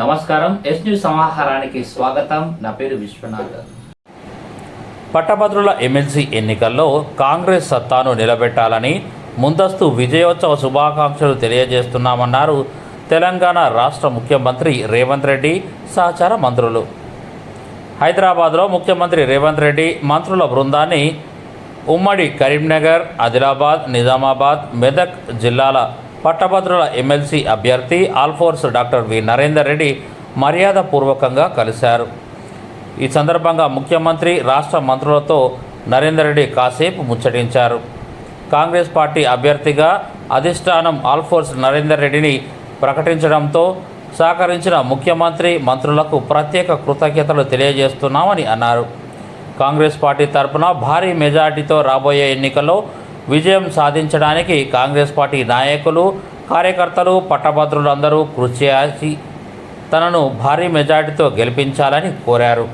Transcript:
నమస్కారం. Yes news సమాహారానికి స్వాగతం. నా పేరు విశ్వనాథ్. పట్టభద్రుల ఎమ్మెల్సీ ఎన్నికల్లో కాంగ్రెస్ సత్తాను నిలబెట్టాలని ముందస్తు విజయోత్సవ శుభాకాంక్షలు తెలియజేస్తున్నామన్నారు తెలంగాణ రాష్ట్ర ముఖ్యమంత్రి రేవంత్ రెడ్డి సహచార మంత్రులు. హైదరాబాద్లో ముఖ్యమంత్రి రేవంత్ రెడ్డి మంత్రుల బృందాన్ని ఉమ్మడి కరీంనగర్ ఆదిలాబాద్ నిజామాబాద్ మెదక్ జిల్లాల పట్టభద్రుల ఎమ్మెల్సీ అభ్యర్థి ఆల్ఫోర్స్ డాక్టర్ వి. నరేందర్ రెడ్డి మర్యాదపూర్వకంగా కలిశారు. ఈ సందర్భంగా ముఖ్యమంత్రి రాష్ట్ర మంత్రులతో నరేందర్ రెడ్డి కాసేపు ముచ్చటించారు. కాంగ్రెస్ పార్టీ అభ్యర్థిగా అధిష్టానం ఆల్ఫోర్స్ నరేందర్ రెడ్డిని ప్రకటించడంతో సహకరించిన ముఖ్యమంత్రి మంత్రులకు ప్రత్యేక కృతజ్ఞతలు తెలియజేస్తున్నామని అన్నారు. కాంగ్రెస్ పార్టీ తరపున భారీ మెజార్టీతో రాబోయే ఎన్నికల్లో విజయం సాధించడానికి కాంగ్రెస్ పార్టీ నాయకులు కార్యకర్తలు పట్టభద్రులందరూ కృషి చేసి తనను భారీ మెజార్టీతో గెలిపించాలని కోరారు.